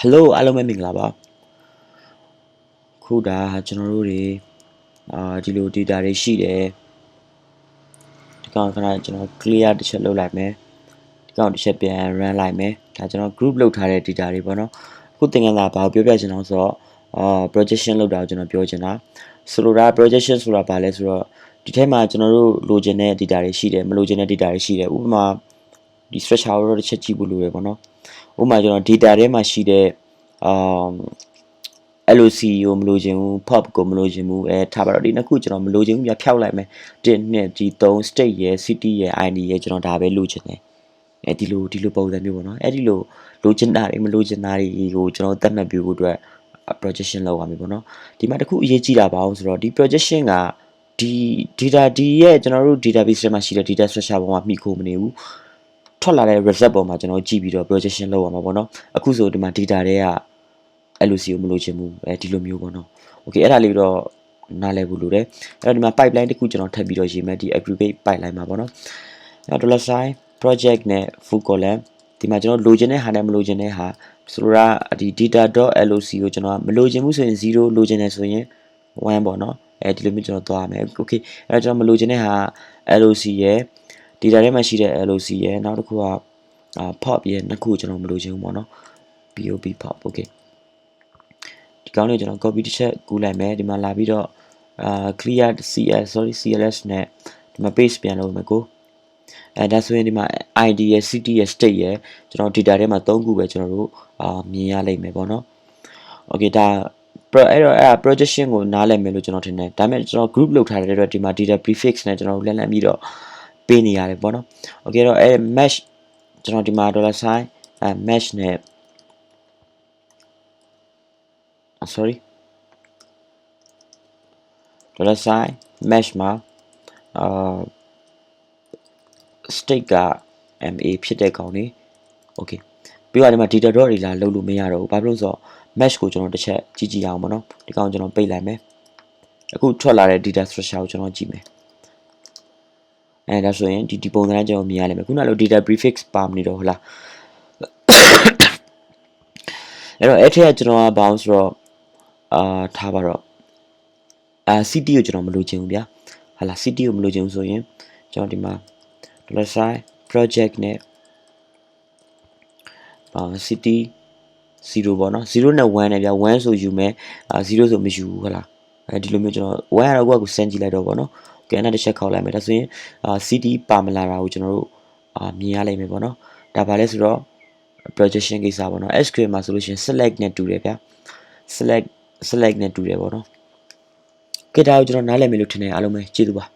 Hello အားလုံးပဲမင်္ဂလာပါခုဒါကျွန်တော်တို့တွေအာဒီလို data တွေရှိတယ်ဒီကောင်ခဏကျွန်တော် clear တစ်ချက်လုပ်လိုက်မယ်ဒီကောင်တစ်ချက်ပြန် run လိုက်မယ်ဒါကျွန်တော် group လုပ်ထားတဲ့ data တွေပေါ့နော်အခုသင်ခန်းစာဘာကိုပြောပြချင်အောင်ဆိုတော့အာ projection လုပ်တာကိုကျွန်တော်ပြောချင်တာဆိုလိုတာ projection ဆိုတာဘာလဲဆိုတော့ဒီထဲမှာကျွန်တော်တို့လိုချင်တဲ့ data တွေရှိတယ်မလိုချင်တဲ့ data တွေရှိတယ်ဥပမာ ဒီ structure ကိုတော့တစ်ချက်ကြည့်ဖို့လိုရယ်ပေါ့နော်ဥပမာကျွန်တော် data ထဲမှာရှိတဲ့အာ LOC ကိုမလိုချင်ဘူး pop ကိုမလိုချင်ဘူးအဲထားပါတော့ဒီနှစ်ခုကျွန်တော်မလိုချင်ဘူးပြဖြောက်လိုက်မယ်1နှစ်ဒီ3 state ရယ် city ရယ် ID ရယ်ကျွန်တော်ဒါပဲလိုချင်တယ်အဲဒီလိုဒီလိုပုံစံမျိုးပေါ့နော်အဲဒီလိုလိုချင်တာတွေမလိုချင်တာတွေကိုကျွန်တော်သတ်မှတ်ပြဖို့အတွက် projection လုပ်ရမယ်ပေါ့နော်ဒီမှာတခုအရေးကြီးတာပါအောင်ဆိုတော့ဒီ projection ကဒီ data ဒီရဲ့ကျွန်တော်တို့ database ထဲမှာရှိတဲ့ data structure ပေါ်မှာမှီခိုမနေဘူး ထွက်လာတဲ့ result ပေါ်မှာကျွန်တော်ကြည့်ပြီးတော့ projection လုပ်ရမှာပေါ့နော်အခုဆိုဒီမှာ data တွေက LOC ကိုမလိုချင်ဘူးအဲဒီလိုမျိုးပေါ့နော်။ Okay အဲ့ဒါလေးတော့နားလည်ဖို့လိုတယ်။အဲ့တော့ဒီမှာ pipeline တစ်ခုကျွန်တော်ထပ်ပြီးတော့ရေးမယ်ဒီ aggregate pipeline မှာပေါ့နော်။အဲ့တော့ dollar sign project နဲ့ full column ဒီမှာကျွန်တော်လိုချင်တဲ့ဟာနဲ့မလိုချင်တဲ့ဟာဆိုတော့ဒီ data.loc ကိုကျွန်တော်မလိုချင်ဘူးဆိုရင်0လိုချင်တယ်ဆိုရင်1ပေါ့နော်။အဲဒီလိုမျိုးကျွန်တော်သွားရမယ်။ Okay အဲ့တော့ကျွန်တော်မလိုချင်တဲ့ဟာ LOC ရယ် data ထဲမှာရှိတဲ့ LOC ရယ်နောက်တစ်ခုက pop ရယ်နှစ်ခုကိုကျွန်တော်မလိုချင်ဘူးပေါ့နော်။ POP pop okay ဒီကောင်းလေးကျွန်တော် copy တစ်ချက်ကူးလိုက်မယ်ဒီမှာလာပြီးတော့အာ clear cl sorry cls နဲ့ဒီမှာ paste ပြန်လုပ်မယ်ကိုအဲဒါဆိုရင်ဒီမှာ id ရယ် city ရယ် state ရယ်ကျွန်တော် data ထဲမှာ၃ခုပဲကျွန်တော်တို့အာမြင်ရလိမ့်မယ်ပေါ့နော် okay ဒါအဲ့တော့အဲ့ projection ကိုနားလည်မယ်လို့ကျွန်တော်ထင်တယ်ဒါပေမဲ့ကျွန်တော် group လုပ်ထားတဲ့အတွက်ဒီမှာ data prefix နဲ့ကျွန်တော်တို့လက်လန့်ပြီးတော့ ပေးနေရတယ်ပေါ့နော် okay တော့အဲ့ mesh ကျွန်တော်ဒီမှာ dollar sign အဲ mesh နဲ့ sorry dollar sign mesh မှာအာ state က ma ဖြစ်တဲ့ကောင်နေ okay ပြီးတော့ဒီမှာ data dot တွေလာလုပ်လို့မရတော့ဘူးဘာဖြစ်လို့ဆိုတော့ mesh ကိုကျွန်တော်တစ်ချက်ကြည့်ကြည့်အောင်ပေါ့နော်ဒီကောင်ကျွန်တော်ပိတ်လိုက်မယ်အခုထွက်လာတဲ့ data structure ကိုကျွန်တော်ကြည့်မယ် အဲဒါဆိုရင်ဒီဒီပုံစံနဲ့ကျွန်တော်မြင်ရလိမ့်မယ်ခုနကလို data prefix ပါမနေတော့ဟုတ်လားအဲ့တော့အဲ့ထက်ကကျွန်တော်ကဘာလို့ဆိုတော့အာထားပါတော့အာ city ကိုကျွန်တော်မလိုချင်ဘူးဗျာဟာလာ city ကိုမလိုချင်ဘူးဆိုရင်ကျွန်တော်ဒီမှာ dollar sign project နဲ့အာ city 0ပေါ့နော်0နဲ့1နဲ့ဗျာ1ဆိုယူမယ်အာ0ဆိုမယူဘူးဟုတ်လားအဲဒီလိုမျိုးကျွန်တော်1ကတော့ကိုယ့်ကိုစမ်းကြည့်လိုက်တော့ပေါ့နော် ကဲအဲ့ဒါတစ်ချက်ခောက်လိုက်မယ်ဒါဆိုရင်အာ city ပါမလာတာကိုကျွန်တော်တို့အာမြင်ရလိမ့်မယ်ပေါ့နော်ဒါပါလဲဆိုတော့ projection ကိစ္စပေါ့နော် SQL မှာဆိုလို့ရှိရင် select နဲ့တူတယ်ဗျာ select select နဲ့တူတယ်ပေါ့နော်ကဲဒါကိုကျွန်တော်နားလည်မယ်လို့ထင်တယ်အားလုံးပဲကျေးဇူးပါ